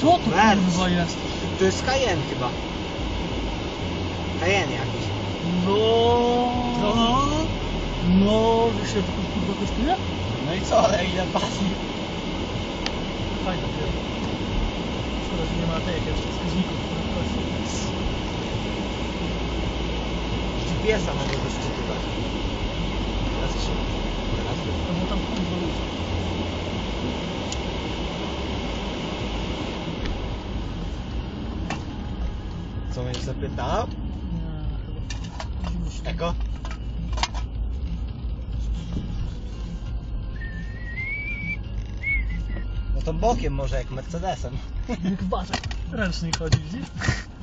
Co to kurwa jest? To jest Cayenne chyba. Cayenne jakiś. No. No. No, wiesz ile to kurwa kosztuje? No i co, ale ile pasji? Fajna firma. Szkoda, że nie ma tej jakichś wskaźników. GPS-a mogę wyszczytywać. Teraz trzy. Teraz No bo tam kurwa ludzi. Co mnie zapytał? Eko? No to bokiem może jak Mercedesem. Jak ważek. Ręcznik chodzi, widzisz?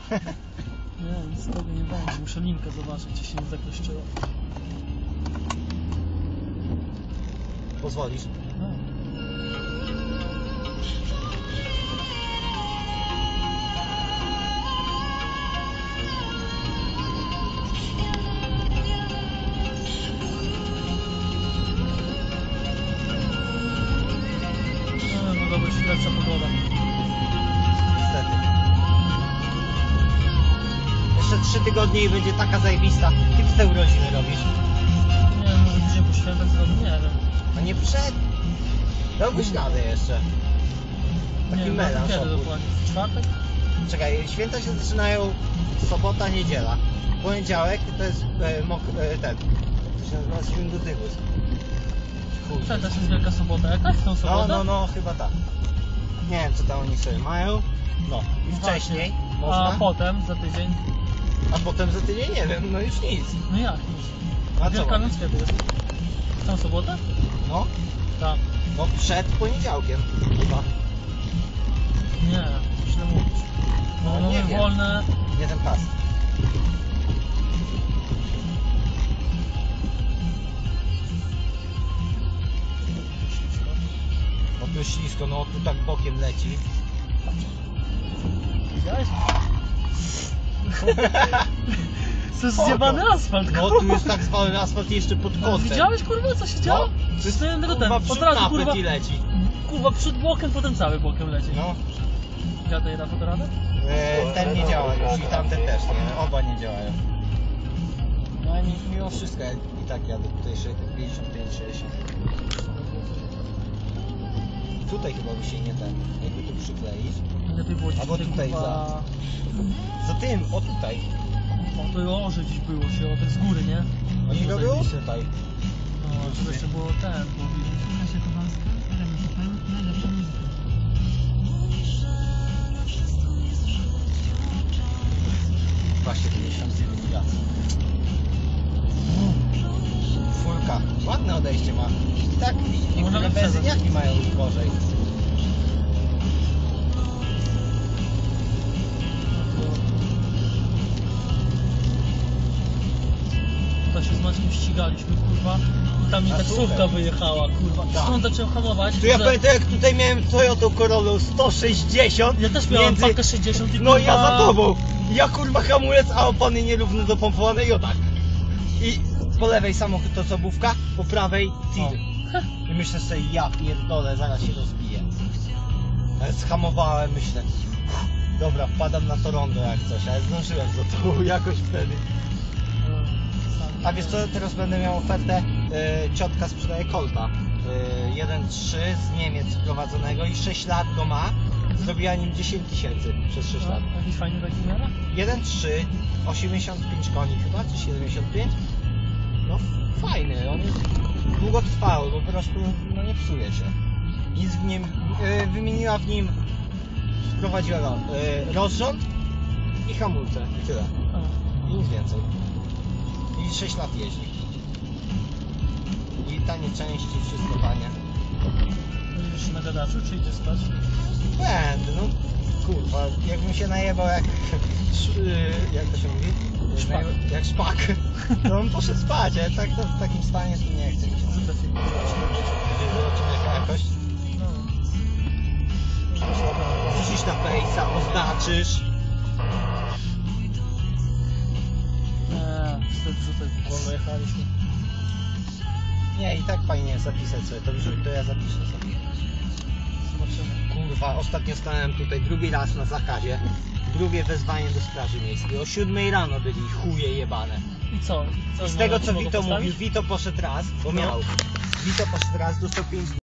Nie, nic z tego nie będzie. Muszę linkę zobaczyć, czy się nie zakleszczyło. Pozwolisz? Mogła być lepsza pogoda. Niestety. Jeszcze trzy tygodnie i będzie taka zajebista. Kiedy te urodziny robisz? Nie wiem, może tydzień po świętach zrobię, nie wiem. A nie przed? Dałbyś radę jeszcze. Taki nie melanż kiedy dokładnie? W czwartek? Czekaj, święta się zaczynają sobota, niedziela. Poniedziałek to jest e, mok, e, ten. To się nazywa? Świętotygus. Chuj. Przed też jest Wielka Sobota jakaś w tą No, no, no, chyba tak. Nie wiem, co tam oni sobie mają. No, i No wcześniej właśnie. można. A potem, za tydzień? A potem za tydzień nie wiem, no już nic. No jak nic? A co Wielka mamy? Noc kiedy jest? W tą sobotę? No, Tak. no przed poniedziałkiem chyba. Nie, źle mówisz. No, No, nie mamy wiem. wolne... Nie ten pas. Tu ślisko, no tu tak bokiem leci. Widziałeś? To jest zjebany asfalt, No kurwa. tu jest tak zwany asfalt jeszcze pod kątem. Widziałeś kurwa co się działo? No, to jest tego ten, kurwa od przód razu napęd kurwa, i leci. kurwa przód bokiem, potem cały bokiem leci. No, Jadę i da fotoradę? e, ten nie działa już i tamten też, nie? Oba nie działają. No i mimo wszystko ja i tak jadę tutaj 55, 60. Tutaj chyba by się nie ten, jakby tu przykleić. Lepiej było Albo tutaj kurwa... Za tym, o tutaj. O, to orze gdzieś było się, o tak z góry, nie? To robią zajebiście. tutaj. No, żeby jeszcze było ten, bo Kowalska, najlepsza muzyka. Właśnie 59 lat. Furka. Ładne odejście ma. Tak niektóre benzyniaki mają już gorzej. To się z Maćkiem ścigaliśmy, kurwa. I tam mi A taksówka super. wyjechała, kurwa. Tak. Skąd zacząłem hamować? Tu ja że- pamiętam jak tutaj miałem Toyota Corolla 160. Ja też miałem między- pakę 60 i No ja kurwa- za tobą. Ja kurwa hamulec, a opony nierówno dopompowane i o tak. I po lewej samochód to sobówka, po prawej tir. I myślę sobie, ja pierdolę, zaraz się rozbiję. Ale Zhamowałem, myślę, dobra, wpadam na to rondo jak coś, ale zdążyłem do tyłu jakoś wtedy. A wiesz co, teraz będę miał ofertę, yy, ciotka sprzedaje Colta. Yy, 1.3 z Niemiec sprowadzonego i 6 lat go ma. Zrobiła nim 10 tysięcy przez 6 lat. Jakiś fajny taki miara? 1.3, 85 koni chyba, czy 75? No fajny, on jest długotrwały, bo po prostu no, nie psuje się. Nic w nim, yy, wymieniła w nim, wprowadziła ro, yy, rozrząd i hamulce i tyle. I nic więcej. I 6 lat jeździ. I tanie części, wszystko tanie. Będziesz na gadaczu, czy idziesz spać? Będę, no kurwa, jakbym się najebał jak, yy, jak to się mówi? Szpak. Jak szpak. To bym poszedł spać, ale tak to w takim stanie to nie chcę mi się. Zobaczymy. No. Wrzucisz na fejsa, oznaczysz. Nie, wstyd wrzucę, wolno jechaliśmy. Nie, i tak fajnie zapisać sobie, to to ja zapiszę sobie. Zobacz zobaczymy. Kurwa, ostatnio stałem tutaj drugi raz na zakazie. Drugie wezwanie do straży miejskiej. O 7 rano byli chuje jebane. I co? co I z tego co Wito mówił, Wito poszedł raz, bo No. miał. Wito poszedł raz, dostał 5